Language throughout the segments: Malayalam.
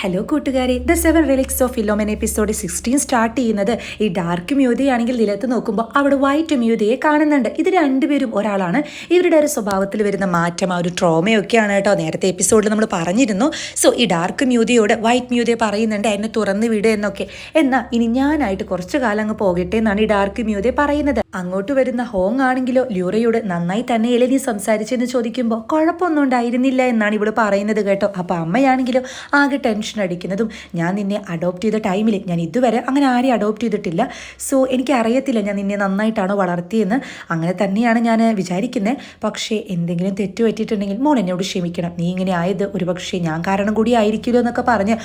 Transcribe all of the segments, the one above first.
ഹലോ കൂട്ടുകാരെ. The seven relics of Philomen episode sixteen start ചെയ്യുന്നത് ഈ ഡാർക്ക് മ്യൂതിയാണെങ്കിൽ നിലത്ത് നോക്കുമ്പോൾ അവിടെ വൈറ്റ് മ്യൂതിയെ കാണുന്നുണ്ട്. ഇത് രണ്ടുപേരും ഒരാളാണ്. ഇവരുടെ ഒരു സ്വഭാവത്തിൽ വരുന്ന മാറ്റം ആ ഒരു ട്രോമയൊക്കെയാണ് കേട്ടോ നേരത്തെ എപ്പിസോഡിൽ നമ്മൾ പറഞ്ഞിരുന്നു. സോ ഈ ഡാർക്ക് മ്യൂതിയോട് വൈറ്റ് മ്യൂതിയെ പറയുന്നുണ്ട് എന്നെ തുറന്ന് വിട് എന്നൊക്കെ. എന്നാൽ ഇനി ഞാനായിട്ട് കുറച്ച് കാലം അങ്ങ് പോകട്ടെ എന്നാണ് ഈ ഡാർക്ക് മ്യൂതിയെ പറയുന്നത്. അങ്ങോട്ട് വരുന്ന ഹോങ് ആണെങ്കിലോ ല്യൂറയോട് നന്നായി തന്നെയല്ലേ നീ സംസാരിച്ചെന്ന് ചോദിക്കുമ്പോൾ കുഴപ്പമൊന്നും ഉണ്ടായിരുന്നില്ല എന്നാണ് ഇവിടെ പറയുന്നത് കേട്ടോ. അപ്പോൾ അമ്മയാണെങ്കിലോ ആകെ ടെൻഷൻ അടിക്കുന്നതും ഞാൻ നിന്നെ അഡോപ്റ്റ് ചെയ്ത ടൈമിൽ ഞാൻ ഇതുവരെ അങ്ങനെ ആരെയും അഡോപ്റ്റ് ചെയ്തിട്ടില്ല. സോ എനിക്ക് അറിയത്തില്ല ഞാൻ നിന്നെ നന്നായിട്ടാണോ വളർത്തിയെന്ന്. അങ്ങനെ തന്നെയാണ് ഞാൻ വിചാരിക്കുന്നത് പക്ഷേ എന്തെങ്കിലും തെറ്റ് പറ്റിയിട്ടുണ്ടെങ്കിൽ മോൻ എന്നോട് ക്ഷമിക്കണം. നീ ഇങ്ങനെ ആയത് ഒരുപക്ഷെ ഞാൻ കാരണം കൂടി ആയിരിക്കുമല്ലോ എന്നൊക്കെ പറഞ്ഞ്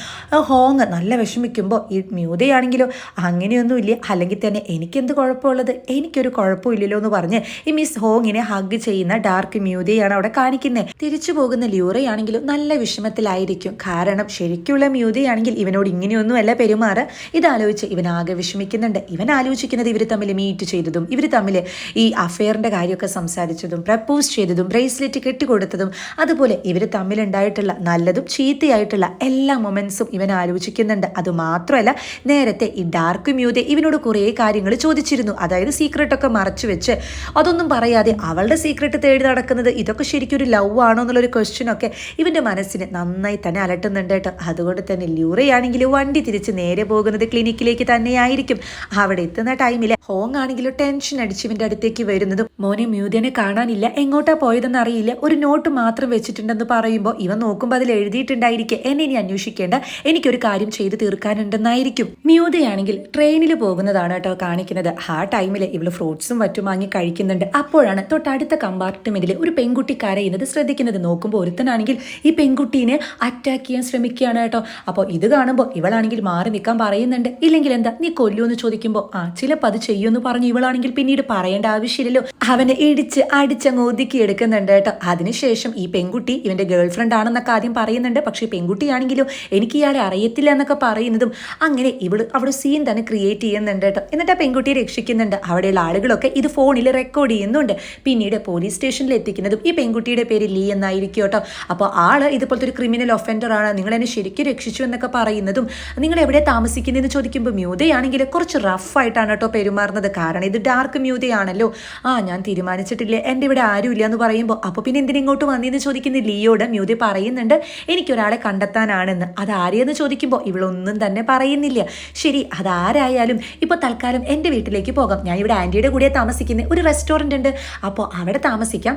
ഹോങ് നല്ല വിഷമിക്കുമ്പോൾ ഈ മ്യൂതയാണെങ്കിലോ അങ്ങനെയൊന്നുമില്ല. അല്ലെങ്കിൽ തന്നെ എനിക്കെന്ത് കുഴപ്പമുള്ളത്? എനിക്കൊരു കുഴപ്പമില്ലല്ലോ എന്ന് പറഞ്ഞ് ഈ മിസ് ഹോങ്ങിനെ ഹഗ് ചെയ്യുന്ന ഡാർക്ക് മ്യൂതയാണ് അവിടെ കാണിക്കുന്നത് തിരിച്ചു പോകുന്ന ല്യൂറയാണെങ്കിലും നല്ല വിഷമത്തിലായിരിക്കും. കാരണം ശരിക്കുള്ള മ്യൂതയാണെങ്കിൽ ഇവനോട് ഇങ്ങനെയൊന്നുമല്ല പെരുമാറ്. ഇതാലോചിച്ച് ഇവൻ ആകെ വിഷമിക്കുന്നുണ്ട്. ഇവൻ ആലോചിക്കുന്നത് ഇവർ തമ്മിൽ മീറ്റ് ചെയ്തതും ഇവർ തമ്മിൽ ഈ അഫെയറിന്റെ കാര്യമൊക്കെ സംസാരിച്ചതും പ്രപ്പോസ് ചെയ്തതും ബ്രേസ്ലെറ്റ് കെട്ടിക്കൊടുത്തതും അതുപോലെ ഇവർ തമ്മിലുണ്ടായിട്ടുള്ള നല്ലതും ചീത്തയായിട്ടുള്ള എല്ലാ മൊമെൻസും ഇവൻ ആലോചിക്കുന്നുണ്ട്. അതുമാത്രമല്ല നേരത്തെ ഈ ഡാർക്ക് മ്യൂതെ ഇവനോട് കുറേ കാര്യങ്ങൾ ചോദിച്ചിരുന്നു. അതായത് സീക്രട്ടൊക്കെ മറച്ചു വെച്ച്. അതൊന്നും പറയാതെ അവളുടെ സീക്രട്ട് തേടി നടക്കുന്നത് ഇതൊക്കെ ശരിക്കും ഒരു ലവ് ആണോ എന്നുള്ളൊരു ക്വസ്റ്റ്യൻ ഒക്കെ ഇവന്റെ മനസ്സിനെ നന്നായി തന്നെ അലട്ടുന്നുണ്ട് കേട്ടോ. അതുകൊണ്ട് തന്നെ ലൂറയാണെങ്കിലും വണ്ടി തിരിച്ച് നേരെ പോകുന്നത് ക്ലിനിക്കിലേക്ക് തന്നെയായിരിക്കും. അവിടെ എത്തുന്ന ടൈമിൽ ഹോങ് ആണെങ്കിലും ടെൻഷൻ അടിച്ച് ഇവന്റെ അടുത്തേക്ക് വരുന്നതും. മോനെ മ്യൂതിയനെ കാണാനില്ല. എങ്ങോട്ടാ പോയതെന്ന് അറിയില്ല. ഒരു നോട്ട് മാത്രം വെച്ചിട്ടുണ്ടെന്ന് പറയുമ്പോൾ ഇവൻ നോക്കുമ്പോൾ അതിൽ എഴുതിയിട്ടുണ്ടായിരിക്കും. എന്നെ ഇനി അന്വേഷിക്കേണ്ട. എനിക്കൊരു കാര്യം ചെയ്തു തീർക്കാനുണ്ടെന്നായിരിക്കും. മ്യൂതയാണെങ്കിൽ ട്രെയിനിൽ പോകുന്നതാണ് കേട്ടോ കാണിക്കുന്നത്. ആ ടൈമിൽ ഇവൾ ഫ്രൂട്ട്സും മറ്റും വാങ്ങി കഴിക്കുന്നുണ്ട്. അപ്പോഴാണ് തൊട്ടടുത്ത കമ്പാർട്ട്മെന്റിൽ ഒരു പെൺകുട്ടി കരയുന്നത് ശ്രദ്ധിക്കുന്നത്. നോക്കുമ്പോൾ ഒരുത്തനാണെങ്കിൽ ഈ പെൺകുട്ടീനെ അറ്റാക്ക് ചെയ്യാൻ ശ്രമിക്കുകയാണ് അപ്പോൾ ഇത് കാണുമ്പോൾ ഇവളാണെങ്കിൽ മാറി നിൽക്കാൻ പറയുന്നുണ്ട്. ഇല്ലെങ്കിൽ എന്താ നീ കൊല്ലൂ എന്ന് ചോദിക്കുമ്പോൾ ആ ചിലപ്പോൾ അത് ചെയ്യുമെന്ന് പറഞ്ഞു ഇവളാണെങ്കിൽ പിന്നീട് പറയേണ്ട ആവശ്യമില്ലല്ലോ. അവനെ ഇടിച്ച് അടിച്ചങ്ങ് ഒതുക്കി എടുക്കുന്നുണ്ട് കേട്ടോ. അതിനുശേഷം ഈ പെൺകുട്ടി ഇവന്റെ ഗേൾ ഫ്രണ്ട് ആണെന്നൊക്കെ ആദ്യം പറയുന്നുണ്ട്. പക്ഷേ പെൺകുട്ടിയാണെങ്കിലും എനിക്ക് ഇയാളെ അറിയത്തില്ല എന്നൊക്കെ പറയുന്നതും അങ്ങനെ ഇവൾ അവിടെ സീൻ തന്നെ ക്രിയേറ്റ് ചെയ്യുന്നുണ്ട് കേട്ടോ. എന്നിട്ട് ആ പെൺകുട്ടിയെ രക്ഷിക്കുന്നുണ്ട്. അവിടെയുള്ള ആളുകളൊക്കെ ഇത് ഫോണിൽ റെക്കോർഡ് ചെയ്യുന്നുണ്ട്. പിന്നീട് പോലീസ് സ്റ്റേഷനിൽ എത്തിക്കുന്നതും ഈ പെൺകുട്ടിയുടെ പേര് ലീ എന്നായിരിക്കും കേട്ടോ. അപ്പോൾ ആൾ ഇതുപോലത്തെ ഒരു ക്രിമിനൽ ഒഫൻഡർ ആണ്. നിങ്ങൾ എന്നെ ശരിക്കും രക്ഷിച്ചു എന്നൊക്കെ പറയുന്നതും നിങ്ങൾ എവിടെ താമസിക്കുന്നതെന്ന് ചോദിക്കുമ്പോൾ മ്യൂതയാണെങ്കിൽ കുറച്ച് റഫായിട്ടാണ് കേട്ടോ പെരുമാറുന്നത്. കാരണം ഇത് ഡാർക്ക് മ്യൂതയാണല്ലോ. ആ ഞാൻ തീരുമാനിച്ചിട്ടില്ല. എന്റെ ഇവിടെ ആരുമില്ല എന്ന് പറയുമ്പോൾ അപ്പോൾ പിന്നെ എന്തിനിങ്ങോട്ട് വന്നതെന്ന് ചോദിക്കുന്ന? ലിയോട് മ്യൂതി പറയുന്നുണ്ട് എനിക്കൊരാളെ കണ്ടെത്താനാണെന്ന്. അതാരെയെന്ന് ചോദിക്കുമ്പോൾ ഇവളൊന്നും തന്നെ പറയുന്നില്ല. ശരി അതാരായാലും ഇപ്പോൾ തൽക്കാലം എന്റെ വീട്ടിലേക്ക് പോകാം. ഞാൻ ഇവിടെ ആന്റിയുടെ കൂടെ താമസിക്കുന്ന. ഒരു റെസ്റ്റോറന്റ് ഉണ്ട്. അപ്പോൾ അവിടെ താമസിക്കാം.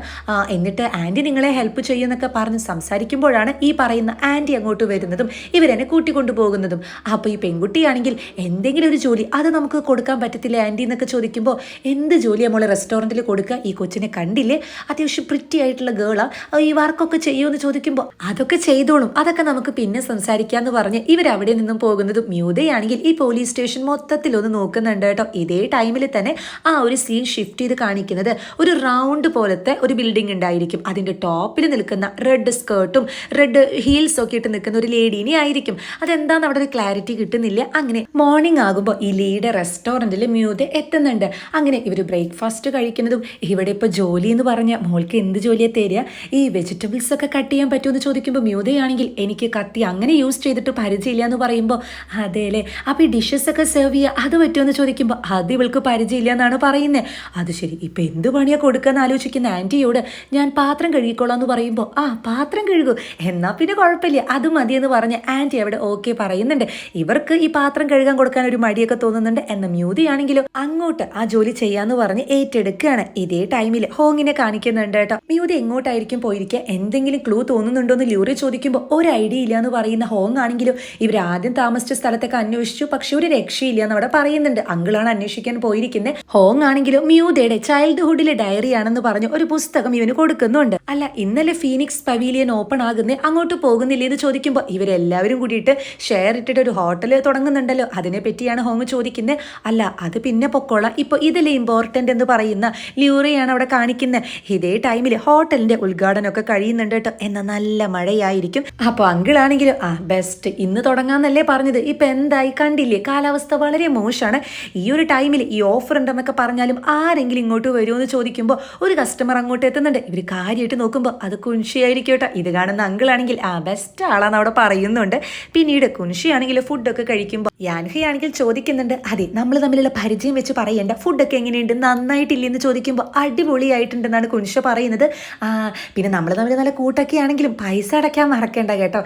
എന്നിട്ട് ആന്റി നിങ്ങളെ ഹെൽപ്പ് ചെയ്യുമെന്നൊക്കെ പറഞ്ഞ് സംസാരിക്കുമ്പോഴാണ് ഈ പറയുന്ന ആന്റി അങ്ങോട്ട് വരുന്നതും ഇവരെന്നെ കൂട്ടിക്കൊണ്ടുപോകുന്നതും. അപ്പോൾ ഈ പെൺകുട്ടിയാണെങ്കിൽ എന്തെങ്കിലും ഒരു ജോലി അത് നമുക്ക് കൊടുക്കാൻ പറ്റത്തില്ല ആന്റി എന്നൊക്കെ ചോദിക്കുമ്പോൾ എന്ത് ജോലിയാണ് മോളെ റെസ്റ്റോറന്റിൽ കൊടുക്കുക? ഈ കൊച്ചിനെ കണ്ടില്ലേ? അത്യാവശ്യം പ്രിറ്റി ആയിട്ടുള്ള ഗേളാണ് ഈ വർക്കൊക്കെ ചെയ്യുമെന്ന് ചോദിക്കുമ്പോൾ അതൊക്കെ ചെയ്തോളും. അതൊക്കെ നമുക്ക് പിന്നെ സംസാരിക്കാമെന്ന് പറഞ്ഞ് ഇവരവിടെ നിന്നും പോകുന്നതും മ്യൂതയാണെങ്കിൽ ഈ പോലീസ് സ്റ്റേഷൻ മൊത്തത്തിൽ ഒന്ന് നോക്കുന്നുണ്ട് കേട്ടോ. ഇതേ ടൈമിൽ തന്നെ ആ ഒരു സീൻ ഷിഫ്റ്റ് ചെയ്ത് കാണിക്കുന്നത് ഒരു റൗണ്ട് പോലത്തെ ഒരു ബിൽഡിംഗ് ഉണ്ടായിരിക്കും. അതിന്റെ ടോപ്പിൽ നിൽക്കുന്ന റെഡ് സ്കേർട്ടും റെഡ് ഹീൽസ് ഒക്കെ ഇട്ട് നിൽക്കുന്ന ഒരു ലേഡീനെ ആയിരിക്കും അതെന്താന്ന് അവിടെ ഒരു ക്ലാരിറ്റി കിട്ടുന്നില്ല. അങ്ങനെ മോർണിംഗ് ആകുമ്പോൾ ഇലിയുടെ ലീയുടെ റെസ്റ്റോറന്റിൽ മ്യൂത എത്തുന്നുണ്ട്. അങ്ങനെ ഇവർ ബ്രേക്ക്ഫാസ്റ്റ് കഴിക്കുന്നതും ഇവിടെ ഇപ്പോൾ ജോലി എന്ന് പറഞ്ഞ മോൾക്ക് എന്ത് ജോലിയെ തരിക? ഈ വെജിറ്റബിൾസ് ഒക്കെ കട്ട് ചെയ്യാൻ പറ്റുമെന്ന് ചോദിക്കുമ്പോൾ മ്യൂതയാണെങ്കിൽ എനിക്ക് കത്തി അങ്ങനെ യൂസ് ചെയ്തിട്ട് പരിചയമില്ല എന്ന് പറയുമ്പോൾ അതെ അല്ലേ അപ്പോൾ ഈ ഡിഷസ് ഒക്കെ സെർവ് ചെയ്യുക അത് പറ്റുമെന്ന് ചോദിക്കുമ്പോൾ അത് ഇവൾക്ക് പരിചയമില്ല എന്നാണ് പറയുന്നത് അത് ശരി ഇപ്പം എന്ത് പണിയാണ് കൊടുക്കുകയെന്ന് ആലോചിക്കുന്ന ആന്റിയോട് ഞാൻ പാത്രം കഴുകിക്കോളാം എന്ന് പറയുമ്പോൾ ആ പാത്രം കഴുകൂ എന്നാൽ പിന്നെ കുഴപ്പമില്ല അത് മതിയെന്ന് പറഞ്ഞ് ആന്റി അവിടെ ഓക്കെ പറയുന്നുണ്ട്. ഇവർക്ക് ഈ പാത്രം കഴുകാൻ കൊടുക്കാൻ ഒരു മടിയൊക്കെ തോന്നുന്നുണ്ട്. എന്ന മ്യൂതിയാണെങ്കിലും അങ്ങോട്ട് ആ ജോലി ചെയ്യാന്ന് പറഞ്ഞ് ഏറ്റെടുക്കുകയാണ്. ഇതേ ടൈമിൽ ഹോങ്ങിനെ കാണിക്കുന്നുണ്ട് കേട്ടോ. മ്യൂതി എങ്ങോട്ടായിരിക്കും പോയിരിക്കുക? എന്തെങ്കിലും ക്ലൂ തോന്നുന്നുണ്ടോ എന്ന് ലൂറി ചോദിക്കുമ്പോൾ ഒരു ഐഡിയ ഇല്ല എന്ന് പറയുന്ന ഹോങ് ആണെങ്കിലും ഇവർ ആദ്യം താമസിച്ച സ്ഥലത്തൊക്കെ അന്വേഷിച്ചു. പക്ഷെ ഒരു രക്ഷയില്ല എന്ന് അവിടെ പറയുന്നുണ്ട്. അങ്കിളാണ് അന്വേഷിക്കാൻ പോയിരിക്കുന്നത് ഹോങ് ആണെങ്കിലും മ്യൂതയുടെ ചൈൽഡ്ഹുഡിലെ ഡയറി ആണെന്ന് പറഞ്ഞ് ഒരു പുസ്തകം ഇവന് കൊടുക്കുന്നുണ്ട്. അല്ല ഇന്നലെ ഫീനിക്സ് പവീലിയൻ ഓപ്പൺ ആകുന്നേ അങ്ങോട്ട് പോകുന്നില്ലേ എന്ന് ചോദിക്കുമ്പോൾ ഇവരെല്ലാവരും കൂടിയിട്ട് ഷെയർ ഇട്ടിട്ട് ഒരു ഹോട്ടൽ തുടങ്ങുന്നുണ്ടല്ലോ. അതിനെ പറ്റിയാണ് ഹോങ് ചോദിക്കുന്നത് അല്ല അത് പിന്നെ പൊക്കോളാം. ഇപ്പോൾ ഇതിലെ ഇമ്പോർട്ടന്റ് എന്ന് പറയുന്ന ലൂറിയാണ് അവിടെ കാണിക്കുന്നത് ഇതേ ടൈമിൽ ഹോട്ടലിന്റെ ഉദ്ഘാടനമൊക്കെ കഴിയുന്നുണ്ട് കേട്ടോ. എന്ന നല്ല മഴയായിരിക്കും. അപ്പോൾ അങ്കിളാണെങ്കിലും ആ ബെസ്റ്റ് ഇന്ന് തുടങ്ങാമെന്നല്ലേ പറഞ്ഞത്. ഇപ്പം എന്തായി കണ്ടില്ലേ? കാലാവസ്ഥ വളരെ മോശമാണ് ഈ ഒരു ടൈമിൽ ഈ ഓഫർ ഉണ്ടെന്നൊക്കെ പറഞ്ഞാലും ആരെങ്കിലും ഇങ്ങോട്ട് വരുമോ എന്ന് ചോദിക്കുമ്പോൾ ഒരു കസ്റ്റമർ അങ്ങോട്ട് എത്തുന്നുണ്ട്. ഇവർ കാര്യമായിട്ട് നോക്കുമ്പോൾ അത് കുൻഷിയായിരിക്കും കേട്ടോ. ഇത് കാണുന്ന അങ്കിളാണെങ്കിൽ ആ ബെസ്റ്റ് ആളാണ് അവിടെ പറയുന്നു പറയുന്നുണ്ട്. പിന്നീട് കുൻഷിയാണെങ്കിൽ ഫുഡൊക്കെ കഴിക്കുമ്പോൾ യാൻഹയാണെങ്കിൽ ചോദിക്കുന്നുണ്ട് അതെ നമ്മൾ തമ്മിലുള്ള പരിചയം വെച്ച് പറയേണ്ട ഫുഡൊക്കെ എങ്ങനെയുണ്ട്? നന്നായിട്ടില്ലെന്ന് ചോദിക്കുമ്പോൾ അടിപൊളിയായിട്ടുണ്ടെന്നാണ് കുൻഷ പറയുന്നത്. പിന്നെ നമ്മൾ തമ്മിൽ നല്ല കൂട്ടൊക്കെ ആണെങ്കിലും പൈസ അടയ്ക്കാൻ മറക്കേണ്ട കേട്ടോ.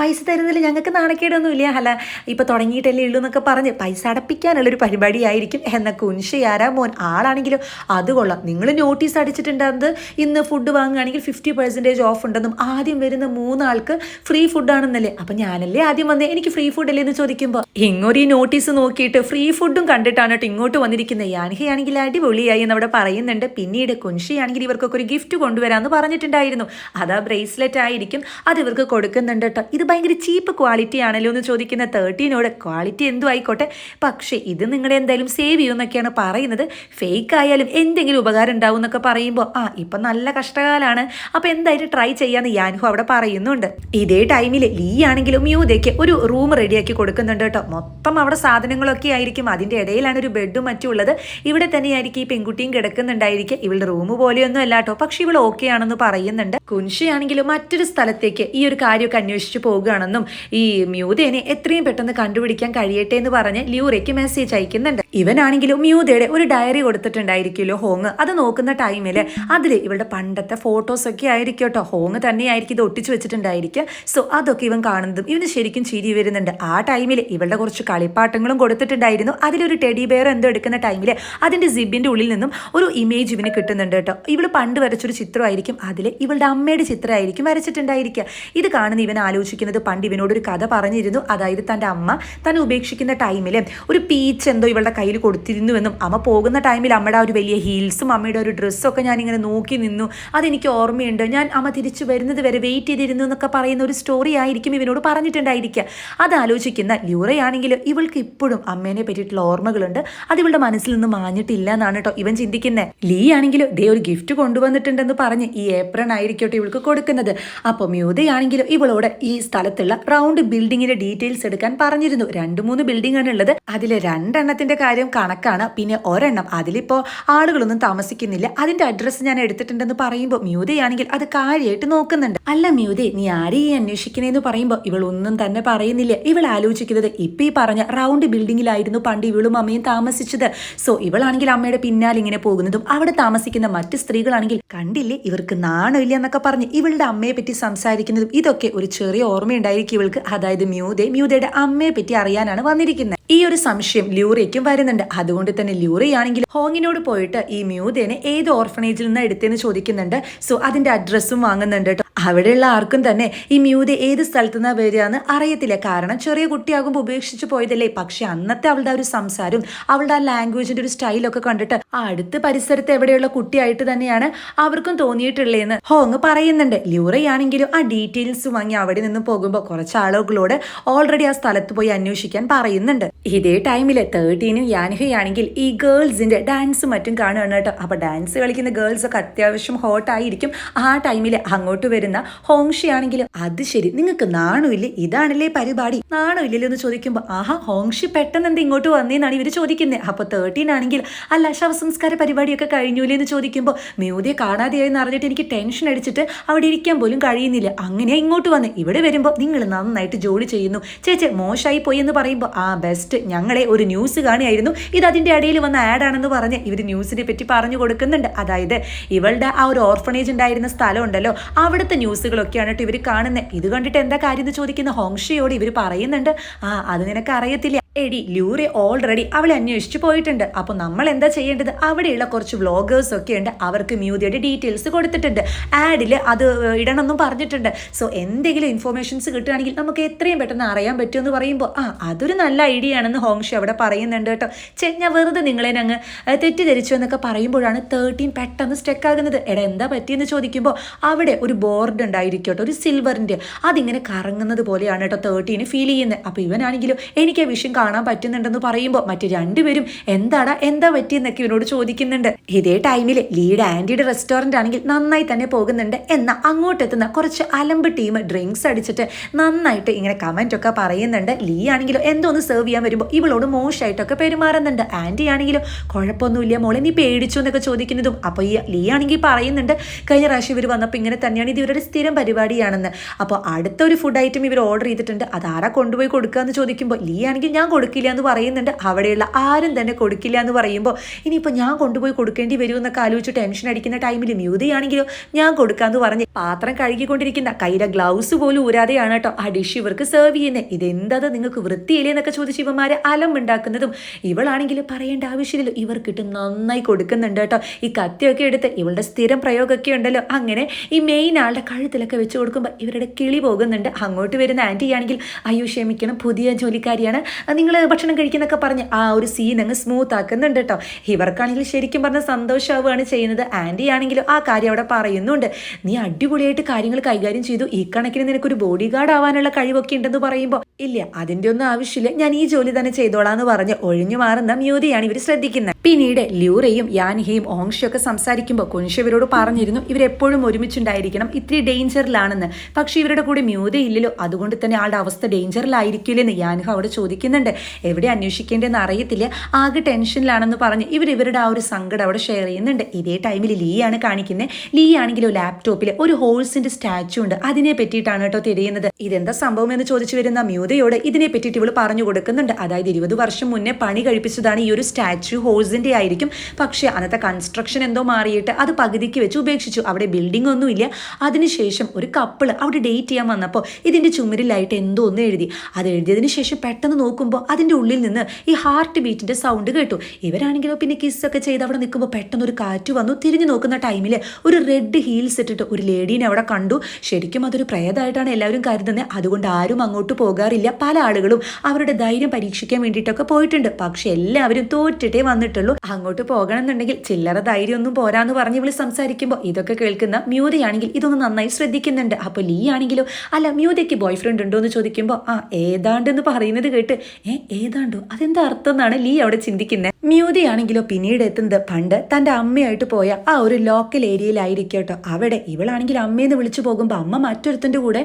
പൈസ തരുന്നതിൽ ഞങ്ങൾക്ക് നാണക്കേടൊന്നുമില്ല. അല്ല ഇപ്പോൾ തുടങ്ങിയിട്ടല്ലേ ഉള്ളൂ എന്നൊക്കെ പറഞ്ഞ് പൈസ അടപ്പിക്കാനുള്ളൊരു പരിപാടിയായിരിക്കും. എന്ന കുൻഷയാരാ മോൻ? ആളാണെങ്കിലും അത് കൊള്ളാം. നിങ്ങൾ നോട്ടീസ് അടിച്ചിട്ടുണ്ടാകുന്നത് ഇന്ന് ഫുഡ് വാങ്ങുകയാണെങ്കിൽ ഫിഫ്റ്റി പെർസെന്റേജ് ഓഫ് ഉണ്ടെന്നും ആദ്യം വരുന്ന മൂന്നാൾക്ക് ഫ്രീ ഫുഡാണെന്നല്ലേ അപ്പം ഞാനല്ലേ ആദ്യം വന്നേ? എനിക്ക് ഫ്രീ ഫുഡ് അല്ലേ എന്ന് ചോദിക്കുമ്പോൾ ഇങ്ങോട്ട് ഈ നോട്ടീസ് നോക്കിയിട്ട് ഫ്രീ ഫുഡും കണ്ടിട്ടാണ് കേട്ടോ ഇങ്ങോട്ട് വന്നിരിക്കുന്നത് യാൻഹയാണെങ്കിൽ അടിപൊളിയായി എന്നവിടെ പറയുന്നുണ്ട്. പിന്നീട് കുൻഷിയാണെങ്കിൽ ഇവർക്കൊക്കെ ഒരു ഗിഫ്റ്റ് കൊണ്ടുവരാമെന്ന് പറഞ്ഞിട്ടുണ്ടായിരുന്നു. അതാ ബ്രേസ്ലെറ്റ് ആയിരിക്കും. അത് ഇവർക്ക് കൊടുക്കുന്നുണ്ട് കേട്ടോ ഇത് ഭയങ്കര ചീപ്പ് ക്വാളിറ്റി ആണല്ലോ എന്ന് ചോദിക്കുന്ന തേർട്ടീനോട് ക്വാളിറ്റി എന്തു ആയിക്കോട്ടെ. പക്ഷേ ഇത് നിങ്ങളെ എന്തായാലും സേവ് ചെയ്യുമെന്നൊക്കെയാണ് പറയുന്നത്. ഫേക്ക് ആയാലും എന്തെങ്കിലും ഉപകാരം ഉണ്ടാവും എന്നൊക്കെ പറയുമ്പോൾ ആ ഇപ്പം നല്ല കഷ്ടകാലാണ്. അപ്പോൾ എന്തായാലും ട്രൈ ചെയ്യാന്ന് യാൻഹു അവിടെ പറയുന്നുണ്ട്. ഇതേ ടൈമിൽ ലീ ആണെങ്കിലും യൂതയ്ക്ക് ഒരു റൂം റെഡിയാക്കി കൊടുക്കുന്നുണ്ട് കേട്ടോ. മൊത്തം അവിടെ സാധനങ്ങളൊക്കെ ആയിരിക്കും. അതിന്റെ ഇടയിലാണ് ഒരു ബെഡും മറ്റും ഉള്ളത് ഇവിടെ തന്നെയായിരിക്കും ഈ പെൺകുട്ടിയും കിടക്കുന്നുണ്ടായിരിക്കും. ഇവളുടെ റൂം പോലെയൊന്നും അല്ല കേട്ടോ. പക്ഷെ ഇവൾ ഓക്കെ ആണെന്ന് പറയുന്നുണ്ട്. കുൻഷിയാണെങ്കിലും മറ്റൊരു സ്ഥലത്തേക്ക് ഈ ഒരു കാര്യമൊക്കെ അന്വേഷിച്ച് പോകുകയാണെന്നും ഈ മ്യൂതേനെ എത്രയും പെട്ടെന്ന് കണ്ടുപിടിക്കാൻ കഴിയട്ടെ എന്ന് പറഞ്ഞ് ലിയൂറയ്ക്ക് മെസ്സേജ് അയക്കുന്നുണ്ട്. ഇവനാണെങ്കിലും മ്യൂതയുടെ ഒരു ഡയറി കൊടുത്തിട്ടുണ്ടായിരിക്കുമല്ലോ ഹോങ്. അത് നോക്കുന്ന ടൈമിൽ അതിൽ ഇവളുടെ പണ്ടത്തെ ഫോട്ടോസൊക്കെ ആയിരിക്കും കേട്ടോ. ഹോങ് തന്നെയായിരിക്കും ഇത് ഒട്ടിച്ചു വെച്ചിട്ടുണ്ടായിരിക്കുക. സോ അതൊക്കെ ഇവൻ കാണുന്നതും ഇവന് ശരിക്കും ചിരി വരുന്നുണ്ട്. ആ ടൈമിൽ ഇവളുടെ കുറച്ച് കളിപ്പാട്ടങ്ങളും കൊടുത്തിട്ടുണ്ടായിരുന്നു. അതിലൊരു ടെഡി ബെയർ എന്തോ എടുക്കുന്ന ടൈമിൽ അതിന്റെ സിബിന്റെ ഉള്ളിൽ നിന്നും ഒരു ഇമേജ് ഇവന് കിട്ടുന്നുണ്ട് കേട്ടോ. ഇവൾ പണ്ട് വരച്ചൊരു ചിത്രമായിരിക്കും. അതിൽ ഇവളുടെ അമ്മയുടെ ചിത്രമായിരിക്കും വരച്ചിട്ടുണ്ടായിരിക്കുക. ഇത് കാണുന്ന ഇവൻ ആലോചിക്കുന്നത് പണ്ട് ഇവനോട് ഒരു കഥ പറഞ്ഞിരുന്നു. അതായത് തന്റെ അമ്മ തന്നെ ഉപേക്ഷിക്കുന്ന ടൈമിൽ ഒരു പീച്ച് എന്തോ ഇവളുടെ കയ്യിൽ കൊടുത്തിരുന്നുവെന്നും അമ്മ പോകുന്ന ടൈമിൽ അമ്മയുടെ ഒരു വലിയ ഹീൽസും അമ്മയുടെ ഒരു ഡ്രസ്സൊക്കെ ഞാനിങ്ങനെ നോക്കി നിന്നു. അതെനിക്ക് ഓർമ്മയുണ്ട്. ഞാൻ അമ്മ തിരിച്ചു വരുന്നത് വരെ വെയിറ്റ് ചെയ്തിരുന്നു എന്നൊക്കെ പറയുന്ന ഒരു സ്റ്റോറി ആയിരിക്കും ഇവനോട് പറഞ്ഞിട്ടുണ്ടായിരിക്കുക. അത് ആലോചിക്കുന്ന ല്യൂറയാണെങ്കിൽ ഇവൾക്ക് ഇപ്പോഴും അമ്മേനെ പറ്റിയിട്ടുള്ള ഓർമ്മകളുണ്ട്. അത് ഇവളുടെ മനസ്സിൽ നിന്ന് മാഞ്ഞിട്ടില്ല എന്നാണ് കേട്ടോ ഇവൻ ചിന്തിക്കുന്നത് ലീ ആണെങ്കിലും ദേ ഒരു ഗിഫ്റ്റ് കൊണ്ടുവന്നിട്ടുണ്ടെന്ന് പറഞ്ഞ് ഈ ഏപ്രൺ ആയിരിക്കട്ടെ ഇവൾക്ക് കൊടുക്കുന്നത്. അപ്പോൾ മ്യൂതയാണെങ്കിലും ഇവളോട് ഈ സ്ഥലത്തുള്ള റൗണ്ട് ബിൽഡിങ്ങിന്റെ ഡീറ്റെയിൽസ് എടുക്കാൻ പറഞ്ഞിരുന്നു. രണ്ട് മൂന്ന് ബിൽഡിംഗ് ആണ് ഉള്ളത്. അതിലെ രണ്ടെണ്ണത്തിന്റെ കാര്യം കണക്കാണ്. പിന്നെ ഒരെണ്ണം. അതിലിപ്പോ ആളുകളൊന്നും താമസിക്കുന്നില്ല. അതിന്റെ അഡ്രസ്സ് ഞാൻ എടുത്തിട്ടുണ്ടെന്ന് പറയുമ്പോൾ മ്യൂതയാണെങ്കിൽ അത് കാര്യമായിട്ട് നോക്കുന്നുണ്ട്. അല്ല മ്യൂതെ നീ ആരെയും അന്വേഷിക്കണേന്ന് പറയുമ്പോൾ ഇവൾ ഒന്നും തന്നെ പറയുന്നില്ല. ഇവൾ ആലോചിക്കുന്നത് ഇപ്പം ഈ പറഞ്ഞ റൗണ്ട് ബിൽഡിങ്ങിലായിരുന്നു പണ്ട് ഇവളും അമ്മയും താമസിച്ചത്. സോ ഇവളാണെങ്കിൽ അമ്മയുടെ പിന്നാലെ ഇങ്ങനെ പോകുന്നതും അവിടെ താമസിക്കുന്ന മറ്റ് സ്ത്രീകളാണെങ്കിൽ കണ്ടില്ലേ ഇവർക്ക് നാണമില്ല എന്നൊക്കെ പറഞ്ഞ് ഇവളുടെ അമ്മയെ പറ്റി സംസാരിക്കുന്നതും ഇതൊക്കെ ഒരു ചെറിയ ഓർമ്മയുണ്ടായിരിക്കും ഇവൾക്ക്. അതായത് മ്യൂതെ മ്യൂതയുടെ അമ്മയെ പറ്റി അറിയാനാണ് വന്നിരിക്കുന്നത്. ഈ ഒരു സംശയം ലൂറയ്ക്കും വരുന്നുണ്ട്. അതുകൊണ്ട് തന്നെ ലൂറയാണെങ്കിൽ ഹോങ്ങിനോട് പോയിട്ട് ഈ മ്യൂതേനെ ഏത് ഓർഫനേജിൽ നിന്ന് എടുത്തേന്ന് ചോദിക്കുന്നുണ്ട്. സോ അതിന്റെ അഡ്രസ്സും വാങ്ങുന്നുണ്ട് അവിടെയുള്ള ആർക്കും തന്നെ ഈ മ്യൂത ഏത് സ്ഥലത്തു നിന്നാ വരികയെന്ന് അറിയത്തില്ല. കാരണം ചെറിയ കുട്ടിയാകുമ്പോൾ ഉപേക്ഷിച്ച് പോയതല്ലേ. പക്ഷെ അന്നത്തെ അവളുടെ ആ ഒരു സംസാരം അവളുടെ ആ ലാംഗ്വേജിന്റെ ഒരു സ്റ്റൈലൊക്കെ കണ്ടിട്ട് അടുത്ത പരിസരത്ത് എവിടെയുള്ള കുട്ടിയായിട്ട് തന്നെയാണ് അവർക്കും തോന്നിയിട്ടുള്ളതെന്ന് ഹോങ് പറയുന്നുണ്ട്. ല്യൂറയാണെങ്കിലും ആ ഡീറ്റെയിൽസ് വാങ്ങി അവിടെ നിന്ന് പോകുമ്പോൾ കുറച്ച് ആളുകളോട് ഓൾറെഡി ആ സ്ഥലത്ത് പോയി അന്വേഷിക്കാൻ പറയുന്നുണ്ട്. ഇതേ ടൈമിൽ തേർട്ടീനും യാൻഹയാണെങ്കിൽ ഈ ഗേൾസിന്റെ ഡാൻസ് മറ്റും കാണുകയാണ് കേട്ടോ. അപ്പൊ ഡാൻസ് കളിക്കുന്ന ഗേൾസ് ഒക്കെ അത്യാവശ്യം ഹോട്ടായിരിക്കും ആ ടൈമിൽ അങ്ങോട്ട് വരുന്ന ഹോങ്ഷി ആണെങ്കിലും അത് ശരി. നിങ്ങൾക്ക് നാണുമില്ലേ ഇതാണല്ലേ പരിപാടി. നാണുമില്ലല്ലോ എന്ന് ചോദിക്കുമ്പോൾ ആഹാ ഹോങ്ഷി പെട്ടെന്ന് എന്ത് ഇങ്ങോട്ട് വന്നേന്നാണ് ഇവർ ചോദിക്കുന്നത് അപ്പോൾ തേർട്ടീൻ ആണെങ്കിൽ അല്ല ശവസംസ്കാര പരിപാടിയൊക്കെ കഴിഞ്ഞൂലേ എന്ന് ചോദിക്കുമ്പോൾ മ്യൂതിയെ കാണാതെയായി എന്ന് അറിഞ്ഞിട്ട് എനിക്ക് ടെൻഷൻ അടിച്ചിട്ട് അവിടെ ഇരിക്കാൻ പോലും കഴിയുന്നില്ല. അങ്ങനെ ഇങ്ങോട്ട് വന്ന്. ഇവിടെ വരുമ്പോൾ നിങ്ങൾ നന്നായിട്ട് ജോലി ചെയ്യുന്നു. ചേച്ചി മോശമായി പോയി എന്ന് പറയുമ്പോൾ ആ ബെസ്റ്റ് ഞങ്ങളെ ഒരു ന്യൂസ് കാണുകയായിരുന്നു. ഇത് അതിന്റെ ഇടയിൽ വന്ന ആഡാണെന്ന് പറഞ്ഞ് ഇവർ ന്യൂസിനെ പറ്റി പറഞ്ഞു കൊടുക്കുന്നുണ്ട്. അതായത് ഇവളുടെ ആ ഒരു ഓർഫണേജ് ഉണ്ടായിരുന്ന സ്ഥലം ഉണ്ടല്ലോ അവിടുത്തെ ന്യൂസുകളൊക്കെയാണ് കേട്ടോ ഇവർ കാണുന്നത് ഇത് കണ്ടിട്ട് എന്താ കാര്യം എന്ന് ചോദിക്കുന്ന ഹോങ്ഷിയോട് ഇവർ പറയുന്നുണ്ട്. ആ അത് നിനക്ക് അറിയത്തില്ല എടി ലൂറി ഓൾറെഡി അവളെ അന്വേഷിച്ചു പോയിട്ടുണ്ട്. അപ്പോൾ നമ്മൾ എന്താ ചെയ്യേണ്ടത്? അവിടെയുള്ള കുറച്ച് വ്ളോഗേഴ്സ് ഒക്കെ ഉണ്ട്. അവർക്ക് മ്യൂതിയുടെ ഡീറ്റെയിൽസ് കൊടുത്തിട്ടുണ്ട്. ആഡിൽ അത് ഇടണമെന്നും പറഞ്ഞിട്ടുണ്ട്. സോ എന്തെങ്കിലും ഇൻഫോർമേഷൻസ് കിട്ടുകയാണെങ്കിൽ നമുക്ക് എത്രയും പെട്ടെന്ന് അറിയാൻ പറ്റുമെന്ന് പറയുമ്പോൾ ആ അതൊരു നല്ല ഐഡിയ ആണെന്ന് ഹോങ്ഷി അവിടെ പറയുന്നുണ്ട് കേട്ടോ. ചെ ഞാൻ വെറുതെ നിങ്ങളെ അങ്ങ് തെറ്റിദ്ധരിച്ചു എന്നൊക്കെ പറയുമ്പോഴാണ് തേർട്ടീൻ പെട്ടെന്ന് സ്റ്റെക്ക് ആകുന്നത്. എടാ എന്താ പറ്റിയെന്ന് ചോദിക്കുമ്പോൾ അവിടെ ഒരു ബോർഡ് ഉണ്ടായിരിക്കും കേട്ടോ ഒരു സിൽവറിന്റെ അതിങ്ങനെ കറങ്ങുന്നത് പോലെയാണ് കേട്ടോ തേർട്ടീന് ഫീൽ ചെയ്യുന്നത്. അപ്പോൾ ഇവനാണെങ്കിലും എനിക്ക് ആ വിഷയം കാണാൻ പറ്റുന്നുണ്ടെന്ന് പറയുമ്പോൾ മറ്റു രണ്ടുപേരും എന്താടാ എന്താ പറ്റിയെന്നൊക്കെ ഇവനോട് ചോദിക്കുന്നുണ്ട്. ഇതേ ടൈമിൽ ലീഡ് ആന്റിയുടെ റെസ്റ്റോറന്റ് ആണെങ്കിൽ നന്നായി തന്നെ പോകുന്നുണ്ട് എന്നാൽ അങ്ങോട്ടെത്തുന്ന കുറച്ച് അലമ്പ് ടീം ഡ്രിങ്ക്സ് അടിച്ചിട്ട് നന്നായിട്ട് ഇങ്ങനെ കമന്റ് ഒക്കെ പറയുന്നുണ്ട്. ലീ ആണെങ്കിലോ എന്തോന്ന് സെർവ് ചെയ്യാൻ വരുമ്പോൾ ഇവളോട് മോശമായിട്ടൊക്കെ പെരുമാറുന്നുണ്ട്. ആന്റി ആണെങ്കിലും കുഴപ്പമൊന്നുമില്ല മോളെ നീ പേടിച്ചു എന്നൊക്കെ ചോദിക്കുന്നതും അപ്പോൾ ഈ ലീ ആണെങ്കിൽ പറയുന്നുണ്ട് കഴിഞ്ഞ പ്രാവശ്യം ഇവർ വന്നപ്പോൾ ഇങ്ങനെ തന്നെയാണ് ഇത് ഇവരുടെ സ്ഥിരം പരിപാടിയാണെന്ന്. അപ്പോൾ അടുത്തൊരു ഫുഡ് ഐറ്റം ഇവർ ഓർഡർ ചെയ്തിട്ടുണ്ട്. അത് ആരാ കൊണ്ടുപോയി കൊടുക്കുക എന്ന് ചോദിക്കുമ്പോൾ ലീ ആണെങ്കിൽ ഞാൻ കൊടുക്കില്ല എന്ന് പറയുന്നുണ്ട്. അവിടെയുള്ള ആരും തന്നെ കൊടുക്കില്ല എന്ന് പറയുമ്പോൾ ഇനിയിപ്പോൾ ഞാൻ കൊണ്ടുപോയി കൊടുക്കേണ്ടി വരും എന്നൊക്കെ ആലോചിച്ച് ടെൻഷൻ അടിക്കുന്ന ടൈമിൽ മ്യൂതിയാണെങ്കിലോ ഞാൻ കൊടുക്കാമെന്ന് പറഞ്ഞ് പാത്രം കഴുകിക്കൊണ്ടിരിക്കുന്ന കയ്യിലെ ഗ്ലൗസ് പോലും ഊരാതെയാണ് കേട്ടോ ആ ഡിഷ് ഇവർക്ക് സെർവ് ചെയ്യുന്നത് ഇതെന്തത് നിങ്ങൾക്ക് വൃത്തിയില്ലേ എന്നൊക്കെ ചോദിച്ച് ഇവന്മാരെ അലം ഉണ്ടാക്കുന്നതും ഇവളാണെങ്കിൽ പറയേണ്ട ആവശ്യമില്ലല്ലോ. ഇവർക്കിട്ട് നന്നായി കൊടുക്കുന്നുണ്ട് കേട്ടോ. ഈ കത്തിയൊക്കെ എടുത്ത് ഇവളുടെ സ്ഥിരം പ്രയോഗമൊക്കെ ഉണ്ടല്ലോ. അങ്ങനെ ഈ മെയിൻ ആളുടെ കഴുത്തിലൊക്കെ വെച്ച് കൊടുക്കുമ്പോൾ ഇവരുടെ കിളി പോകുന്നുണ്ട്. അങ്ങോട്ട് വരുന്ന ആന്റി ആണെങ്കിൽ അയ്യോ ക്ഷമിക്കണം പുതിയ ജോലിക്കാരിയാണ്. നിങ്ങൾ ഭക്ഷണം കഴിക്കുന്നൊക്കെ പറഞ്ഞ് ആ ഒരു സീൻ അങ്ങ് സ്മൂത്ത് ആക്കുന്നുണ്ട് കേട്ടോ ഇവർക്കാണെങ്കിൽ ശരിക്കും പറഞ്ഞ സന്തോഷമാവുകയാണ് ചെയ്യുന്നത്. ആന്റി ആണെങ്കിലും ആ കാര്യം അവിടെ പറയുന്നുണ്ട്. നീ അടിപൊളിയായിട്ട് കാര്യങ്ങൾ കൈകാര്യം ചെയ്തു. ഈ കണക്കിന് നിനക്കൊരു ബോഡി ഗാർഡ് ആവാനുള്ള കഴിവൊക്കെ ഉണ്ടെന്ന് പറയുമ്പോൾ ഇല്ല അതിന്റെ ഒന്നും ആവശ്യമില്ല. ഞാൻ ഈ ജോലി തന്നെ ചെയ്തോളാന്ന് പറഞ്ഞ് ഒഴിഞ്ഞു മാറുന്ന മ്യൂതിയാണ് ഇവർ ശ്രദ്ധിക്കുന്നത്. പിന്നീട് ലൂറയും യാൻഹയും ഓങ്ഷയൊക്കെ സംസാരിക്കുമ്പോൾ കുൻഷ ഇവരോട് പറഞ്ഞിരുന്നു ഇവരെപ്പോഴും ഒരുമിച്ചുണ്ടായിരിക്കണം. ഇത്തിരി ഡേഞ്ചറിലാണെന്ന് പക്ഷെ ഇവരുടെ കൂടെ മ്യൂത ഇല്ലല്ലോ. അതുകൊണ്ട് തന്നെ ആളുടെ അവസ്ഥ ഡേഞ്ചറിലായിരിക്കില്ലെന്ന് യാൻഹ അവിടെ ചോദിക്കുന്നുണ്ട്. എവിടെ അന്വേഷിക്കേണ്ടതെന്ന് അറിയത്തില്ല. ആകെ ടെൻഷനിലാണെന്ന് പറഞ്ഞ് ഇവർ ഇവരുടെ ആ ഒരു സങ്കടം അവിടെ ഷെയർ ചെയ്യുന്നുണ്ട്. ഇതേ ടൈമിൽ ലീ ആണ് കാണിക്കുന്നത് ലീ ആണെങ്കിലോ ലാപ്ടോപ്പിൽ ഒരു ഹോൾസിന്റെ സ്റ്റാച്ചു ഉണ്ട്. അതിനെ പറ്റിയിട്ടാണ് കേട്ടോ തിരയുന്നത്. ഇതെന്താ സംഭവം എന്ന് ചോദിച്ചു വരുന്ന മ്യൂതയോട് ഇതിനെ പറ്റിയിട്ട് ഇവൾ പറഞ്ഞു കൊടുക്കുന്നുണ്ട്. അതായത് ഇരുപത് വർഷം മുന്നേ പണി കഴിപ്പിച്ചതാണ് ഈ ഒരു സ്റ്റാച്ചു ഹോൾസിന്റെ ആയിരിക്കും. പക്ഷേ അന്നത്തെ കൺസ്ട്രക്ഷൻ എന്തോ മാറിയിട്ട് അത് പകുതിക്ക് വെച്ച് ഉപേക്ഷിച്ചു. അവിടെ ബിൽഡിംഗ് ഒന്നുമില്ല അതിനുശേഷം ഒരു കപ്പിൾ അവിടെ ഡേറ്റ് ചെയ്യാൻ വന്നപ്പോൾ ഇതിന്റെ ചുമരിലായിട്ട് എന്തോ ഒന്ന് എഴുതി. അത് എഴുതിയതിന് ശേഷം പെട്ടെന്ന് നോക്കുമ്പോൾ അതിന്റെ ഉള്ളിൽ നിന്ന് ഈ ഹാർട്ട് ബീറ്റിന്റെ സൗണ്ട് കേട്ടു. ഇവരാണെങ്കിലോ പിന്നെ കിസ് ഒക്കെ ചെയ്ത് അവിടെ നിൽക്കുമ്പോൾ പെട്ടെന്ന് ഒരു കാറ്റ് വന്നു. തിരിഞ്ഞു നോക്കുന്ന ടൈമിൽ ഒരു റെഡ് ഹീൽസ് ഇട്ടിട്ട് ഒരു ലേഡീനെ അവിടെ കണ്ടു. ശരിക്കും അതൊരു പ്രേതമായിട്ടാണ് എല്ലാവരും കരുതുന്നത്. അതുകൊണ്ട് ആരും അങ്ങോട്ട് പോകാറില്ല പല ആളുകളും അവരുടെ ധൈര്യം പരീക്ഷിക്കാൻ വേണ്ടിയിട്ടൊക്കെ പോയിട്ടുണ്ട്. പക്ഷെ എല്ലാവരും തോറ്റിട്ടേ വന്നിട്ടുള്ളൂ. അങ്ങോട്ട് പോകണം എന്നുണ്ടെങ്കിൽ ചില്ലറ ധൈര്യം ഒന്നും പോരാന്ന് പറഞ്ഞ് വിളി സംസാരിക്കുമ്പോൾ ഇതൊക്കെ കേൾക്കുന്ന മ്യൂതയാണെങ്കിൽ ഇതൊന്ന് നന്നായി ശ്രദ്ധിക്കുന്നുണ്ട്. അപ്പോൾ ലീ ആണെങ്കിലോ? അല്ല മ്യൂതയ്ക്ക് ബോയ് ഫ്രണ്ട് ഉണ്ടോ എന്ന് ചോദിക്കുമ്പോൾ ആ ഏതാണ്ട് എന്ന് പറയുന്നത് കേട്ട് ഏ ഏതാണ്ടോ? അതെന്താ അർത്ഥം എന്നാണ് ലീ അവിടെ ചിന്തിക്കുന്നത് മ്യൂതയാണെങ്കിലോ പിന്നീട് എത്തുന്നത് പണ്ട് തന്റെ അമ്മയായിട്ട് പോയ ആ ഒരു ലോക്കൽ ഏരിയയിലായിരിക്കും കേട്ടോ അവിടെ ഇവളാണെങ്കിൽ അമ്മയെന്ന് വിളിച്ചു പോകുമ്പോൾ അമ്മ മറ്റൊരുത്തന്റെ കൂടെ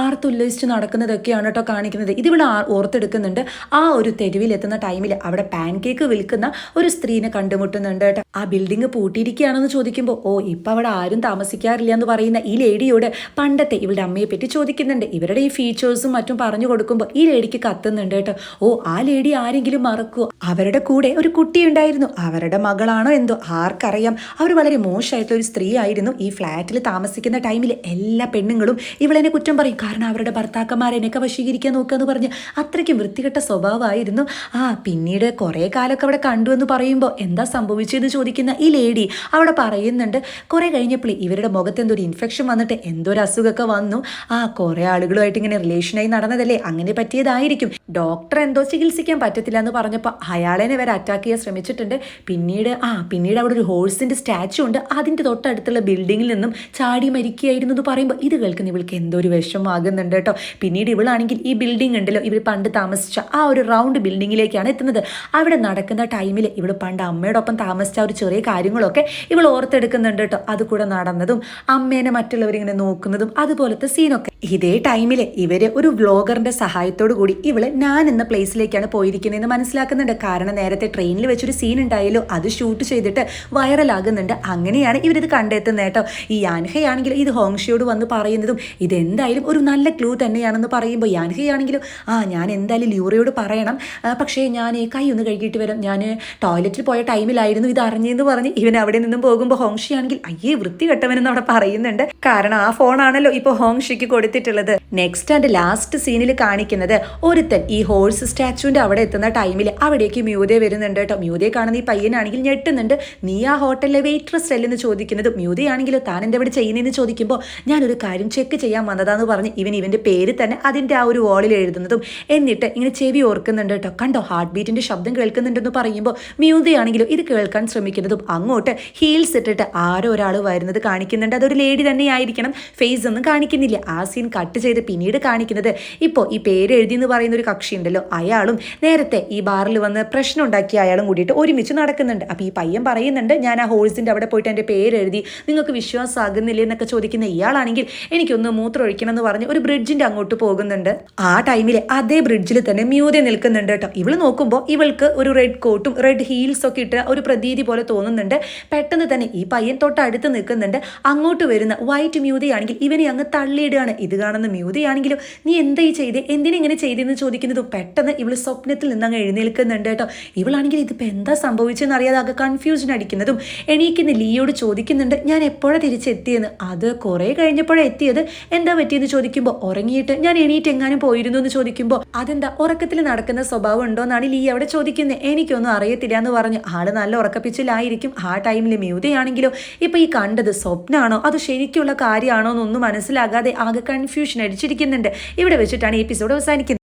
ആർത്തുല്ലസിച്ച് നടക്കുന്നതൊക്കെയാണ് കേട്ടോ കാണിക്കുന്നത്. ഇത് ഇവിടെ ഓർത്തെടുക്കുന്നുണ്ട്. ആ ഒരു തെരുവിൽ എത്തുന്ന ടൈമിൽ അവിടെ പാൻ കേക്ക് വിൽക്കുന്ന ഒരു സ്ത്രീനെ കണ്ടുമുട്ടുന്നുണ്ട് കേട്ടോ. ആ ബിൽഡിംഗ് പൂട്ടിയിരിക്കുകയാണെന്ന് ചോദിക്കുമ്പോൾ ഓ ഇപ്പം അവിടെ ആരും താമസിക്കാറില്ല എന്ന് പറയുന്ന ഈ ലേഡിയോട് പണ്ടത്തെ ഇവളുടെ അമ്മയെ പറ്റി ചോദിക്കുന്നുണ്ട്. ഇവരുടെ ഈ ഫീച്ചേഴ്സും മറ്റും പറഞ്ഞു കൊടുക്കുമ്പോൾ ഈ ലേഡിക്ക് കത്തുന്നുണ്ട് കേട്ടോ. ഓ ആ ലേഡി ആരെങ്കിലും മറക്കുമോ അവരുടെ കൂടെ ഒരു കുട്ടി ഉണ്ടായിരുന്നു. അവരുടെ മകളാണോ എന്തോ ആർക്കറിയാം. അവർ വളരെ മോശമായിട്ടുള്ള ഒരു സ്ത്രീ ആയിരുന്നു. ഈ ഫ്ലാറ്റിൽ താമസിക്കുന്ന ടൈമിൽ എല്ലാ പെണ്ണുങ്ങളും ഇവളെന്നെ കുറ്റം പറയും. കാരണം അവരുടെ ഭർത്താക്കന്മാരെന്നൊക്കെ വശീകരിക്കാൻ നോക്കുക എന്ന് പറഞ്ഞ് അത്രയ്ക്കും വൃത്തികെട്ട സ്വഭാവമായിരുന്നു. ആ പിന്നീട് കുറേ കാലമൊക്കെ അവിടെ കണ്ടു എന്ന് പറയുമ്പോൾ എന്താ സംഭവിച്ചതെന്ന് ചോദിക്കുന്ന ഈ ലേഡി അവിടെ പറയുന്നുണ്ട്. കുറേ കഴിഞ്ഞപ്പോൾ ഇവരുടെ മുഖത്ത് എന്തോ ഒരു ഇൻഫെക്ഷൻ വന്നിട്ട് എന്തോ ഒരു അസുഖമൊക്കെ വന്നു. ആ കുറേ ആളുകളുമായിട്ട് ഇങ്ങനെ റിലേഷനായി നടന്നതല്ലേ? അങ്ങനെ പറ്റിയതായിരിക്കും. ഡോക്ടർ എന്തോ ചികിത്സിക്കാൻ പറ്റത്തില്ല എന്ന് പറഞ്ഞപ്പോൾ അയാളെന്നെ വരെ അറ്റാക്ക് ചെയ്യാൻ ശ്രമിച്ചിട്ടുണ്ട്. പിന്നീട് ആ പിന്നീട് അവിടെ ഒരു ഹോഴ്സിന്റെ സ്റ്റാച്ചു ഉണ്ട്. അതിന്റെ തൊട്ടടുത്തുള്ള ബിൽഡിങ്ങിൽ നിന്നും ചാടി മരിക്കുകയായിരുന്നു എന്ന് പറയുമ്പോൾ ഇത് കേൾക്കുന്ന ഇവൾക്ക് എന്തോ ഒരു വിഷമമാകുന്നുണ്ട് കേട്ടോ. പിന്നീട് ഇവളാണെങ്കിൽ ഈ ബിൽഡിംഗ് ഉണ്ടല്ലോ. ഇവർ പണ്ട് താമസിച്ച ആ ഒരു റൗണ്ട് ബിൽഡിങ്ങിലേക്കാണ് എത്തുന്നത്. അവിടെ നടക്കുന്ന ടൈമിൽ ഇവൾ പണ്ട് അമ്മയോടൊപ്പം താമസിച്ച ഒരു ചെറിയ കാര്യങ്ങളൊക്കെ ഇവൾ ഓർത്തെടുക്കുന്നുണ്ട് കേട്ടോ. അതുകൂടെ നടന്നതും അമ്മേനെ മറ്റുള്ളവരിങ്ങനെ നോക്കുന്നതും അതുപോലത്തെ സീനൊക്കെ ഇതേ ടൈമിൽ ഇവർ ഒരു വ്ലോഗറിന്റെ സഹായത്തോടു കൂടി ഇവൾ ഞാൻ എന്ന പ്ലേസിലേക്കാണ് പോയിരിക്കുന്നതെന്ന് മനസ്സിലാക്കുന്നുണ്ട്. കാരണം നേരത്തെ ട്രെയിനിൽ വെച്ചൊരു സീൻ ഉണ്ടായല്ലോ അത് ഷൂട്ട് ചെയ്തിട്ട് വൈറലാകുന്നുണ്ട്. അങ്ങനെയാണ് ഇവരിത് കണ്ടെത്തുന്നത് കേട്ടോ. ഈ യാൻഹയാണെങ്കിൽ ഇത് ഹോങ്ഷിയോട് വന്ന് പറയുന്നതും ഇതെന്തായാലും ഒരു നല്ല ക്ലൂ തന്നെയാണെന്ന് പറയുമ്പോൾ യാൻഹയാണെങ്കിലും ആ ഞാൻ എന്തായാലും ലൂറയോട് പറയണം. പക്ഷേ ഞാൻ കൈ ഒന്ന് കഴുകിയിട്ട് വരാം. ഞാൻ ടോയ്ലറ്റിൽ പോയ ടൈമിലായിരുന്നു ഇത് അറിഞ്ഞെന്ന് പറഞ്ഞ് ഇവൻ അവിടെ നിന്നും പോകുമ്പോൾ ഹോങ്ഷിയാണെങ്കിൽ അയ്യേ വൃത്തി കെട്ടവനെന്ന് അവിടെ പറയുന്നുണ്ട്. കാരണം ആ ഫോണാണല്ലോ ഇപ്പോൾ ഹോങ്ഷിക്ക് കൊടുത്തിട്ടുള്ളത് നെക്സ്റ്റ് ആൻഡ് ലാസ്റ്റ് സീനിൽ കാണിക്കുന്നത് ഒരുത്തൻ ഈ ഹോഴ്സ് സ്റ്റാച്ചുവിന്റെ അവിടെ എത്തുന്ന ടൈമിൽ അവിടേക്ക് മ്യൂതെ വരുന്നുണ്ട് കേട്ടോ. മ്യൂതെ കാണുന്ന ഈ പയ്യനാണെങ്കിൽ ഞെട്ടുന്നുണ്ട്. നീ ആ ഹോട്ടലിലെ വെയിറ്റ്രസ് അല്ലെന്ന് ചോദിക്കുന്നത്. മ്യൂതയാണെങ്കിലോ താൻ എന്റെ ഇവിടെ ചെയ്യുന്നതെന്ന് ചോദിക്കുമ്പോൾ ഞാനൊരു കാര്യം ചെക്ക് ചെയ്യാൻ വന്നതാന്ന് പറഞ്ഞ് ഇവൻ ഇവന്റെ പേര് തന്നെ അതിന്റെ ആ ഒരു വാളിൽ എഴുതുന്നതും എന്നിട്ട് ഇങ്ങനെ ചെവി ഓർക്കുന്നുണ്ട് കേട്ടോ. കണ്ടോ? ഹാർട്ട് ബീറ്റിന്റെ ശബ്ദം കേൾക്കുന്നുണ്ടെന്ന് പറയുമ്പോൾ മ്യൂതയാണെങ്കിലും ഇത് കേൾക്കാൻ ശ്രമിക്കുന്നതും അങ്ങോട്ട് ഹീൽസ് ഇട്ടിട്ട് ആരോ ഒരാൾ വരുന്നത് കാണിക്കുന്നുണ്ട്. അതൊരു ലേഡി തന്നെയായിരിക്കണം. ഫേസ് ഒന്നും കാണിക്കുന്നില്ല. ആ സീൻ കട്ട് ചെയ്ത് പിന്നീട് കാണിക്കുന്നത്. ഇപ്പോൾ ഈ പേര് എഴുതി എന്ന് പറയുന്ന ഒരു കക്ഷി ഉണ്ടല്ലോ അയാളും നേരത്തെ ഈ ബാറിൽ വന്ന് പ്രശ്നം ഉണ്ടാക്കിയ അയാളും കൂടിയിട്ട് ഒരുമിച്ച് നടക്കുന്നുണ്ട്. അപ്പോൾ ഈ പയ്യൻ പറയുന്നുണ്ട് ഞാൻ ആ ഹോൾസിന്റെ അവിടെ പോയിട്ട് എന്റെ പേര് എഴുതി നിങ്ങൾക്ക് വിശ്വാസമാകുന്നില്ല എന്നൊക്കെ ചോദിക്കുന്ന ഇയാളാണെങ്കിൽ എനിക്കൊന്ന് മൂത്രം ഒഴിക്കണം എന്ന് പറഞ്ഞ് ഒരു ബ്രിഡ്ജിന്റെ അങ്ങോട്ട് പോകുന്നുണ്ട്. ആ ടൈമിൽ അതേ ബ്രിഡ്ജിൽ തന്നെ മ്യൂതെ നിൽക്കുന്നുണ്ട് കേട്ടോ. ഇവൾ നോക്കുമ്പോൾ ഇവൾക്ക് ഒരു റെഡ് കോട്ടും റെഡ് ഹീൽസ് ഒക്കെ ഇട്ട് ഒരു പ്രതീതി പോലെ തോന്നുന്നുണ്ട്. പെട്ടെന്ന് തന്നെ ഈ പയ്യൻ തൊട്ടടുത്ത് നിൽക്കുന്നുണ്ട്. അങ്ങോട്ട് വരുന്ന വൈറ്റ് മ്യൂതയാണെങ്കിൽ ഇവനെ അങ്ങ് തള്ളിയിടുകയാണ് ഇത് കാണുന്ന മ്യൂതയാണെങ്കിലും നീ എന്തായി ചെയ്തേ? എന്തിനെങ്ങനെ ചെയ്തെന്ന് ചോദിക്കുന്നത്? പെട്ടെന്ന് ഇവൾ സ്വപ്നത്തിൽ നിന്ന് അങ്ങ് എഴുന്നേൽക്കുന്നുണ്ട് കേട്ടോ. ഇവളാണെങ്കിൽ ഇതിപ്പോൾ എന്താ സംഭവിച്ചെന്ന് അറിയാതെ ആകെ കൺഫ്യൂഷൻ അടിക്കുന്നതും എണീക്കുന്ന ലീയോട് ചോദിക്കുന്നുണ്ട് ഞാൻ എപ്പോഴാണ് തിരിച്ചെത്തിയെന്ന്? അത് കുറേ കഴിഞ്ഞപ്പോഴാണ് എത്തിയത്. എന്താ പറ്റിയെന്ന് ചോദിക്കുമ്പോൾ ഉറങ്ങിയിട്ട് ഞാൻ എണീറ്റ് എങ്ങാനും പോയിരുന്നു എന്ന് ചോദിക്കുമ്പോൾ അതെന്താ ഉറക്കത്തിൽ നടക്കുന്ന സ്വഭാവം ഉണ്ടോ എന്നാണ് ലീ അവിടെ ചോദിക്കുന്നത് എനിക്കൊന്നും അറിയത്തില്ല എന്ന് പറഞ്ഞു ആൾ നല്ല ഉറക്കപ്പിച്ചിലായിരിക്കും. ആ ടൈമിൽ മ്യൂതയാണെങ്കിലോ ഇപ്പോൾ ഈ കണ്ടത് സ്വപ്നമാണോ അത് ശരിക്കുള്ള കാര്യമാണോ എന്നൊന്നും മനസ്സിലാകാതെ ആകെ കൺഫ്യൂഷൻ അടിച്ചിരിക്കുന്നുണ്ട്. ഇവിടെ വെച്ചിട്ടാണ് എപ്പിസോഡ് അവസാനിക്കുന്നത്.